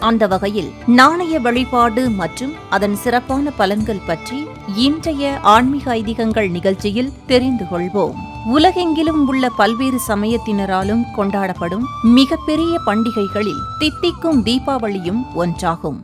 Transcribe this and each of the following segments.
அந்த வகையில் நாணய வழிபாடு மற்றும் அதன் சிறப்பான பலன்கள் பற்றி இன்றைய ஆன்மீக ஐதீகங்கள் நிகழ்ச்சியில் தெரிந்து கொள்வோம். உலகெங்கிலும் உள்ள பல்வேறு சமயத்தினராலும் கொண்டாடப்படும் மிகப்பெரிய பண்டிகைகளில் தித்திக்கும் தீபாவளியும் ஒன்றாகும்.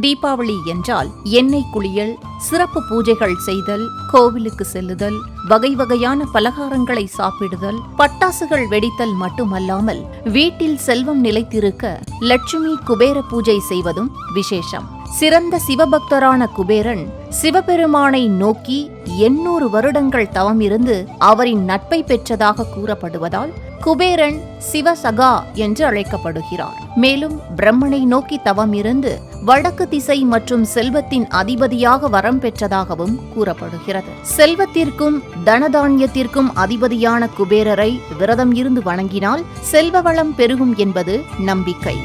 தீபாவளி என்றால் எண்ணெய் குளியல் சிறப்பு பூஜைகள் செய்தல் கோவிலுக்கு செல்லுதல் வகை வகையான பலகாரங்களை சாப்பிடுதல் பட்டாசுகள் வெடித்தல் மட்டுமல்லாமல் வீட்டில் செல்வம் நிலைத்திருக்க லட்சுமி குபேர பூஜை செய்வதும் விசேஷம். சிறந்த சிவபக்தரான குபேரன் சிவபெருமானை நோக்கி எண்ணூறு வருடங்கள் தவம் இருந்து அவரின் நட்பை பெற்றதாக கூறப்படுவதால் குபேரன் சிவசகா என்று அழைக்கப்படுகிறார். மேலும் பிரம்மனை நோக்கி தவம் இருந்து வடக்கு திசை மற்றும் செல்வத்தின் அதிபதியாக வரம் பெற்றதாகவும் கூறப்படுகிறது. செல்வத்திற்கும் தனதானியத்திற்கும் அதிபதியான குபேரரை விரதம் இருந்து வணங்கினால் செல்வ வளம் பெருகும் என்பது நம்பிக்கை.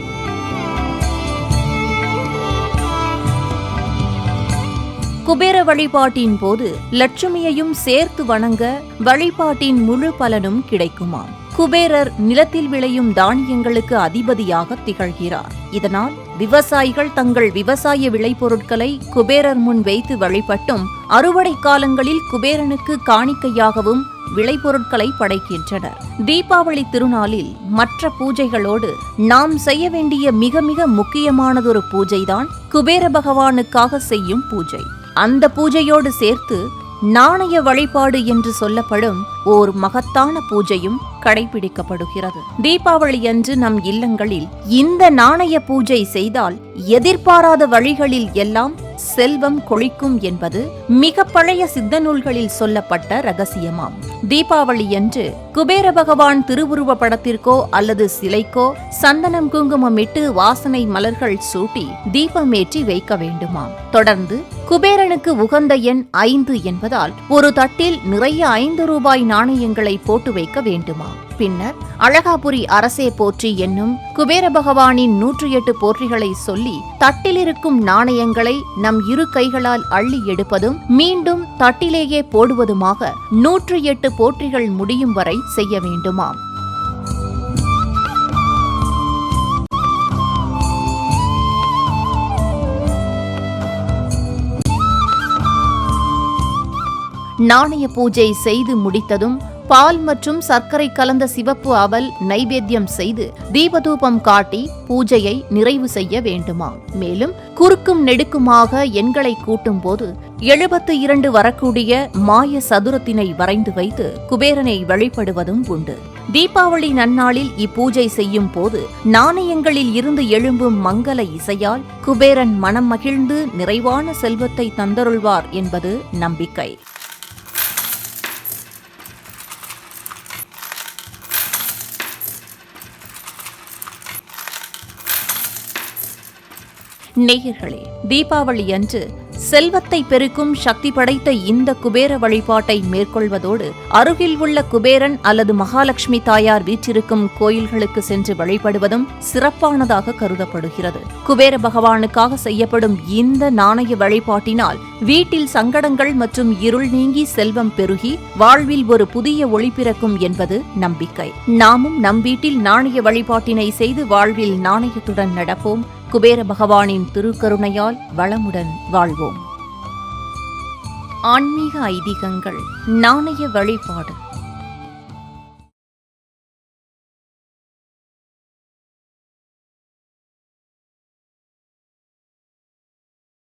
குபேர வழிபாட்டின் போது லட்சுமியையும் சேர்த்து வணங்க வழிபாட்டின் முழு பலனும் கிடைக்குமாம். குபேரர் நிலத்தில் விளையும் தானியங்களுக்கு அதிபதியாக திகழ்கிறார். இதனால் விவசாயிகள் தங்கள் விவசாய விளைபொருட்களை குபேரர் முன் வைத்து வழிபட்டும் அறுவடை காலங்களில் குபேரனுக்கு காணிக்கையாகவும் விளைபொருட்களை படைக்கின்றனர். தீபாவளி திருநாளில் மற்ற பூஜைகளோடு நாம் செய்ய வேண்டிய மிக மிக முக்கியமானதொரு பூஜைதான் குபேர பகவானுக்காக செய்யும் பூஜை. அந்த பூஜையோடு சேர்த்து நாணய வழிபாடு என்று சொல்லப்படும் ஓர் மகத்தான பூஜையும் கடைபிடிக்கப்படுகிறது. தீபாவளி அன்று நம் இல்லங்களில் இந்த நாணய பூஜை செய்தால் எதிர்பாராத வழிகளில் எல்லாம் செல்வம் கொழிக்கும் என்பது மிக பழைய சித்த நூல்களில் சொல்லப்பட்ட ரகசியமாம். தீபாவளி என்று குபேர பகவான் திருவுருவ படத்திற்கோ அல்லது சிலைக்கோ சந்தனம் குங்குமமிட்டு வாசனை மலர்கள் சூட்டி தீபமேற்றி வைக்க வேண்டுமாம். தொடர்ந்து குபேரனுக்கு உகந்த எண் ஐந்து என்பதால் ஒரு தட்டில் நிறைய ஐந்து ரூபாய் நாணயங்களை போட்டு வைக்க வேண்டுமா பின்னர் அழகாபுரி அரசே போற்றி என்னும் குபேர பகவானின் நூற்றி எட்டு போற்றிகளை சொல்லி தட்டில் இருக்கும் நாணயங்களை நம் இரு கைகளால் அள்ளி எடுப்பதும் மீண்டும் தட்டிலேயே போடுவதுமாக நூற்றி எட்டு போற்றிகள் முடியும் வரை செய்ய வேண்டுமாம். நாணய பூஜை செய்து முடித்ததும் பால் மற்றும் சர்க்கரை கலந்த சிவப்பு அவல் நைவேத்தியம் செய்து தீபதூபம் காட்டி பூஜையை நிறைவு செய்ய வேண்டுமா? மேலும் குறுக்கும் நெடுக்குமாக எண்களை கூட்டும் போது எழுபத்து இரண்டு வரக்கூடிய மாய சதுரத்தினை வரைந்து வைத்து குபேரனை வழிபடுவதும் உண்டு. தீபாவளி நன்னாளில் இப்பூஜை செய்யும் போது நாணயங்களில் இருந்து எழும்பும் மங்கள இசையால் குபேரன் மனம் மகிழ்ந்து நிறைவான செல்வத்தை தந்தருள்வார் என்பது நம்பிக்கை. நேயர்களே தீபாவளி அன்று செல்வத்தை பெருக்கும் சக்தி படைத்த இந்த குபேர வழிபாட்டை மேற்கொள்வதோடு அருகில் உள்ள குபேரன் அல்லது மகாலட்சுமி தாயார் வீற்றிருக்கும் கோயில்களுக்கு சென்று வழிபடுவதும் சிறப்பானதாக கருதப்படுகிறது. குபேர பகவானுக்காக செய்யப்படும் இந்த நாணய வழிபாட்டினால் வீட்டில் சங்கடங்கள் மற்றும் இருள் நீங்கி செல்வம் பெருகி வாழ்வில் ஒரு புதிய ஒளி பிறக்கும் என்பது நம்பிக்கை. நாமும் நம் வீட்டில் நாணய வழிபாட்டினை செய்து வாழ்வில் நாணயத்துடன் நடப்போம். குபேர பகவானின் திருக்கருணையால் வளமுடன் வாழ்வோம். ஆன்மீக ஐதீகங்கள் நாணய வழிபாடு.